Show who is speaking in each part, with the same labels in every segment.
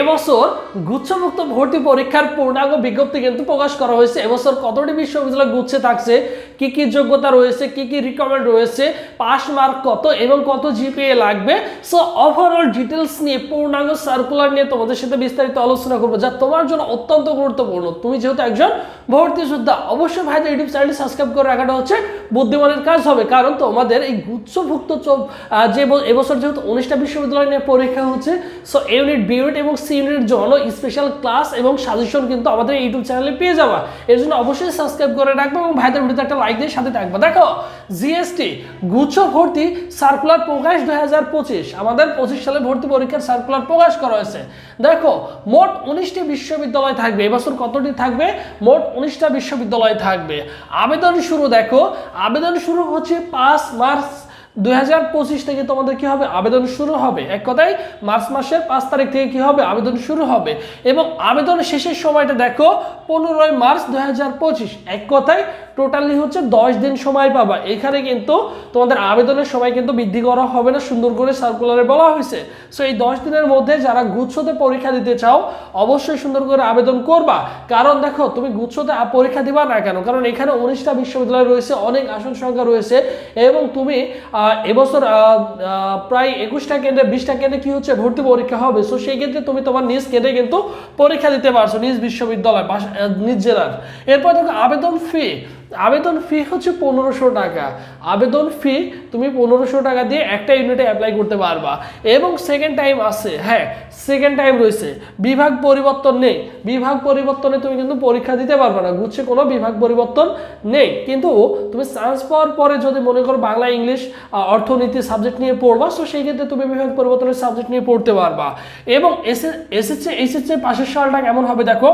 Speaker 1: এবছর গুচ্ছমুক্ত ভর্তি পরীক্ষার পূর্ণাঙ্গ বিজ্ঞপ্তি কিন্তু প্রকাশ করা হয়েছে। এবছর কতটি বিশ্ববিদ্যালয় গুচ্ছে থাকছে? কি কি যোগ্যতা রয়েছে? কি কি রিকমেন্ড রয়েছে? পাস মার্ক কত এবং কত জিপিএ লাগবে? সো ওভারঅল ডিটেলস নিয়ে, পূর্ণাঙ্গ সার্কুলার নিয়ে তোমাদের সাথে বিস্তারিত আলোচনা করব। যা তোমার জন্য অত্যন্ত গুরুত্বপূর্ণ। তুমি যেহেতু একজন ভর্তি যোদ্ধা, অবশ্যই ভাইদের ইউটিউব চ্যানেলটি সাবস্ক্রাইব করে রাখাটা হচ্ছে বুদ্ধিমানের কাজ হবে। কারণ তোমাদের এই গুচ্ছভুক্ত যে এবছর যেহেতু উনিশটা বিশ্ববিদ্যালয় নিয়ে পরীক্ষা হচ্ছে সো ইউনিট বি ইউনিট এবং সি ইউনিটের জন্য স্পেশাল ক্লাস এবং সাজেশন কিন্তু আমাদের ইউটিউব চ্যানেলে পেয়ে যাবা। এর জন্য অবশ্যই সাবস্ক্রাইব করে রাখবে এবং ভাইদের ভিডিওতে একটা লাইক দিয়ে সাথে থাকবে। দেখো জিএসটি গুচ্ছ ভর্তি সার্কুলার প্রকাশ দুই হাজার পঁচিশ। আমাদের পঁচিশ সালে ভর্তি পরীক্ষার সার্কুলার প্রকাশ করা হয়েছে। দেখো, মোট উনিশটি বিশ্ববিদ্যালয় থাকবে। এবছর কতটি থাকবে? মোট উনিশটা বিশ্ববিদ্যালয় থাকবে। আবেদন শুরু, দেখো, আবেদন শুরু হচ্ছে পাঁচ মার্চ দুই হাজার পঁচিশ থেকে তোমাদের কি হবে? আবেদন শুরু হবে। এক কথায়, মার্চ মাসের পাঁচ তারিখ থেকে কি হবে? আবেদন শুরু হবে। এবং আবেদন শেষের সময়টা দেখো, পনেরোই মার্চ দুই এক কথায়, টোটালি হচ্ছে দশ দিন সময় পাবা। এখানে কিন্তু তোমাদের আবেদনের সময় কিন্তু বৃদ্ধি করা হবে না, সুন্দর করে সার্কুলারে বলা হয়েছে। সো এই দশ দিনের মধ্যে যারা গুচ্ছতে পরীক্ষা দিতে চাও, অবশ্যই সুন্দর করে আবেদন করবা। কারণ দেখো, তুমি গুচ্ছতে পরীক্ষা দিবা না কেন? কারণ এখানে উনিশটা বিশ্ববিদ্যালয় রয়েছে, অনেক আসন সংখ্যা রয়েছে এবং তুমি এবছর প্রায় একুশটা কেন্দ্রে বিশটা কেন্দ্রে কি হচ্ছে, ভর্তি পরীক্ষা হবে। সো সেই ক্ষেত্রে তুমি তোমার নিজ কেন্দ্রে কিন্তু পরীক্ষা দিতে পারছ, নিজ বিশ্ববিদ্যালয় নিজ জেলার। এরপর দেখো, আবেদন ফি আবেদন ফি হচ্ছে পনেরোশো টাকা। আবেদন ফি তুমি পনেরোশো টাকা দিয়ে একটা ইউনিটে অ্যাপ্লাই করতে পারবা। এবং সেকেন্ড টাইম আছে হ্যাঁ সেকেন্ড টাইম রয়েছে। বিভাগ পরিবর্তন নেই। বিভাগ পরিবর্তনে তুমি কিন্তু পরীক্ষা দিতে পারবে না। গুচ্ছে কোনো বিভাগ পরিবর্তন নেই। কিন্তু তুমি চান্স পাওয়ার পরে যদি মনে করো বাংলা, ইংলিশ অর্থনীতি সাবজেক্ট নিয়ে পড়বা তো সেই ক্ষেত্রে তুমি বিভাগ পরিবর্তনের সাবজেক্ট নিয়ে পড়তে পারবা। এবং এসে এসএসসি এইচএসসি পাশের সালটা কেমন হবে দেখো?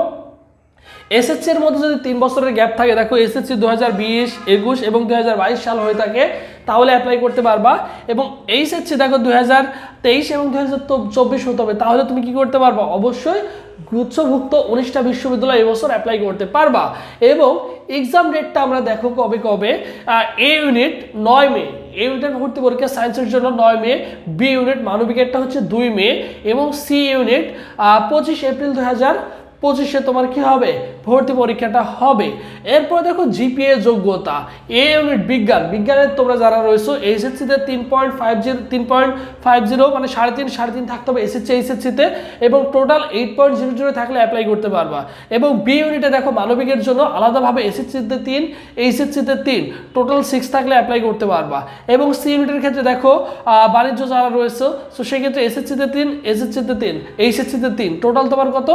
Speaker 1: এসএসসি এর মধ্যে যদি তিন বছরের গ্যাপ থাকে, দেখো এসএসসি দু হাজার বিশ, একুশ এবং দু হাজার বাইশ সাল হয়ে থাকে, তাহলে অ্যাপ্লাই করতে পারবা। এবং এইচএসসি দেখো দু হাজার তেইশ এবং দু হাজার চব্বিশ হতে হবে, তাহলে তুমি কি করতে পারবা? অবশ্যই গুচ্ছভুক্ত উনিশটা বিশ্ববিদ্যালয় এবছর অ্যাপ্লাই করতে পারবা। এবং এক্সাম ডেটটা আমরা দেখো কবে কবে? এ ইউনিট নয় মে। এ ইউনিটের ভর্তি পরীক্ষা সায়েন্সের জন্য নয় মে বি ইউনিট মানবিকেরটা হচ্ছে দুই মে, এবং সি ইউনিট পঁচিশ এপ্রিল দু হাজার পঁচিশে তোমার কি হবে? ভর্তি পরীক্ষাটা হবে। এরপর দেখো জিপিএ যোগ্যতা এ ইউনিট বিজ্ঞান। বিজ্ঞানের তোমরা যারা রয়েছো এইচএসসিতে তিন পয়েন্ট ফাইভ জিরো তিন পয়েন্ট ফাইভ জিরো মানে সাড়ে তিন সাড়ে তিন থাকতে হবে এসএসসি এইচএসসিতে এবং total eight point zero zero থাকলে অ্যাপ্লাই করতে পারবা। এবং বি ইউনিটে দেখো মানবিকের জন্য আলাদাভাবে এসএসসিতে তিন এইচএসসিতে তিন টোটাল সিক্স থাকলে অ্যাপ্লাই করতে পারবা। এবং সি ইউনিটের ক্ষেত্রে দেখো বাণিজ্য যারা রয়েছে, তো সেক্ষেত্রে এসএসসিতে তিন এসএসসিতে তিন এইচএসসিতে তিন টোটাল তোমার কত?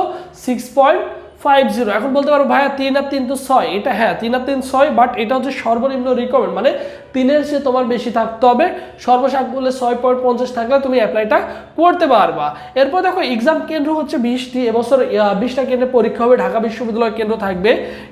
Speaker 1: সিক্স পয়েন্ট ফাইভ জিরো এখন বলতে পারো ভাইয়া তিন আর তিন তো ছয়, এটা হ্যাঁ তিন আর তিন ছয় বাট এটা হচ্ছে সর্বনিম্ন রিকমেন্ড মানে তিনের চেয়ে তোমার বেশি থাকতে হবে সর্বসাক বলে ছয় পয়েন্ট পঞ্চাশ থাকলে তুমি অ্যাপ্লাইটা করতে পারবা। এরপর দেখো এক্সাম কেন্দ্র হচ্ছে বিশটি এবছর বিশটা কেন্দ্রে পরীক্ষা হবে, ঢাকা বিশ্ববিদ্যালয় কেন্দ্র থাকবে।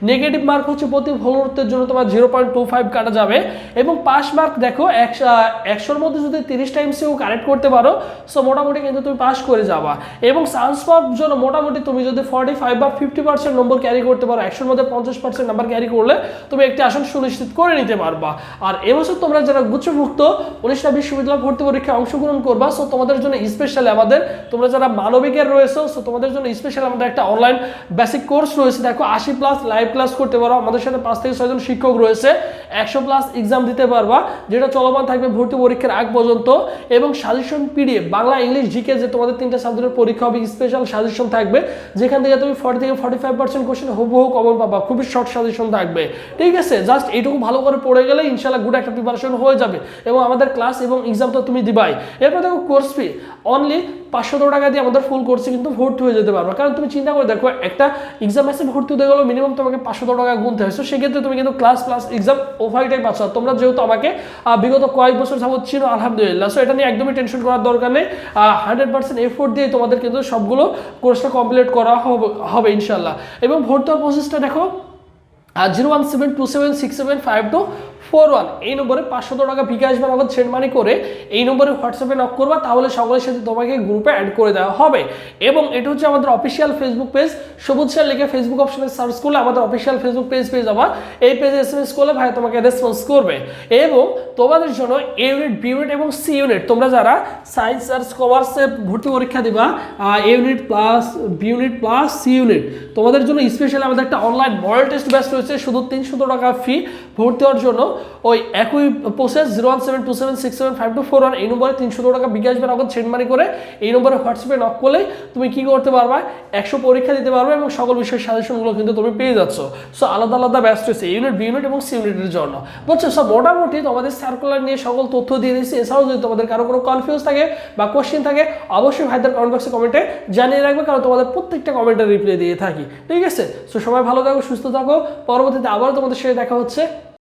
Speaker 1: নেগেটিভ মার্ক হচ্ছে প্রতি ভুলত্বের জন্য তোমার জিরো পয়েন্ট টু ফাইভ কাটা যাবে। এবং পাস মার্ক দেখো একশো একশোর মধ্যে যদি তিরিশ টাইম সেও কারেক্ট করতে পারো সো মোটামুটি কিন্তু তুমি পাস করে যাবা। এবং চান্স পাওয়ার জন্য মোটামুটি তুমি যদি ফর্টি ফাইভ বা ফিফটি পার্সেন্ট নম্বর ক্যারি করতে পারো, একশোর মধ্যে পঞ্চাশ পার্সেন্ট নাম্বার ক্যারি করলে তুমি একটি আসন সুনিশ্চিত করে নিতে পারবা। আর এবছর তোমরা যারা গুচ্ছভুক্ত উনিশটা বিশ্ববিদ্যালয় ভর্তি পরীক্ষায় অংশগ্রহণ করবা সো তোমাদের জন্য স্পেশাল আমাদের, তোমরা যারা মানবিকের রয়েছে সো তোমাদের জন্য স্পেশাল আমাদের একটা অনলাইন বেসিক কোর্স রয়েছে। দেখো, আশি প্লাস লাইভ ক্লাস করতে পারো। আমাদের সাথে পাঁচ থেকে ছয়জন শিক্ষক রয়েছে। একশো প্লাস এক্সাম দিতে পারবা, যেটা চলমান থাকবে ভর্তি পরীক্ষার আগ পর্যন্ত এবং suggestion PDF Bangla, English GK যে তোমাদের তিনটা সাবজেক্টের পরীক্ষা হবে স্পেশাল সাজেশন থাকবে, যেখান থেকে তুমি ফর্টি থেকে ফর্টি ফাইভ পার্সেন্ট কোশ্চেন হুবহু কমন পাবা, খুবই শর্ট সাজেশন থাকবে। ঠিক আছে? জাস্ট এইটুকু ভালো করে পড়ে গেলে ইনশাল্লাহ গুড একটা প্রিপারেশন হয়ে যাবে এবং আমাদের ক্লাস এবং এক্সাম তো তুমি দিবাই। এরপর দেখো কোর্স ফি অনলি পাঁচশো টাকা দিয়ে আমাদের ফুল কোর্সে কিন্তু ভর্তি হয়ে যেতে পারবে। কারণ তুমি চিন্তা করে দেখো, একটা এক্সাম এসে ভর্তি হতে গেলেও মিনিমাম তোমাকে পাঁচশো টাকা গুনতে হয়। So, সেক্ষেত্রে তুমি কিন্তু ক্লাস প্লাস এক্সাম ওভারটাই পাচ্ছ তোমরা যেহেতু আমাকে বিগত কয়েক বছর যাবত ছিল, আলহামদুলিল্লাহ। সো এটা নিয়ে একদমই টেনশন করার দরকার নেই। হান্ড্রেড পার্সেন্ট এফোর্ট দিয়ে তোমাদের কিন্তু সবগুলো কোর্সটা কমপ্লিট করা হবে ইনশাল্লাহ এবং ভর্তি প্রসেসটা দেখো zero one seven two seven six seven five two four one. এই নম্বরে পাঁচশত টাকা বিকাশ বা নগদ সেন্ড মানি করে। এই নম্বরে হোয়াটসঅ্যাপে নক করবা, তাহলে সকলের সাথে তোমাকে গ্রুপে অ্যাড করে দেওয়া হবে। এবং এটা হচ্ছে আমাদের official Facebook page Sabuj sir লিখে ফেসবুক অপশনে সার্চ করলে আমাদের অফিসিয়াল ফেসবুক পেজ পেয়ে যাবা। এই পেজে এস এম এস করলে ভাই তোমাকে রেসপন্স করবে। এবং তোমাদের জন্য এ ইউনিট বি ইউনিট এবং সি ইউনিট তোমরা যারা সায়েন্স আর্টস কমার্সে ভর্তি পরীক্ষা দিবা A unit plus B unit plus C unit তোমাদের জন্য স্পেশালি আমাদের একটা অনলাইন মডেল টেস্ট ব্যাচ রয়েছে। শুধু তিনশো টাকা ফি ভর্তি হওয়ার জন্য। ওই একই process zero one seven two seven six seven five two four one এই নম্বরে তিনশো টাকা বিকাশ বা নগদ মানি করে এই নম্বরে হোয়াটসঅ্যাপে নক করলে তুমি কি করতে পারবা? একশো পরীক্ষা দিতে পারবে এবং সকল বিষয়ের সাজেশনগুলো কিন্তু তুমি পেয়ে যাচ্ছ। সো আলাদা আলাদা ব্যাচ রয়েছে ইউনিট বি ইউনিট এবং সি ইউনিটের জন্য। বুঝছ? সব মোটামুটি তোমাদের সার্কুলার নিয়ে সকল তথ্য দিয়ে দিয়েছি। এছাড়াও যদি তোমাদের কারও কোনো কনফিউজ থাকে বা কোশ্চেন থাকে, অবশ্যই ভাইদের কমেন্ট বক্সে কমেন্টে জানিয়ে রাখবে, কারণ তোমাদের প্রত্যেকটা কমেন্টের রিপ্লাই দিয়ে থাকি। ঠিক আছে? সো সবাই ভালো থাকো, সুস্থ থাকো। পরবর্তীতে আবারও তোমাদের সাথে দেখা হচ্ছে।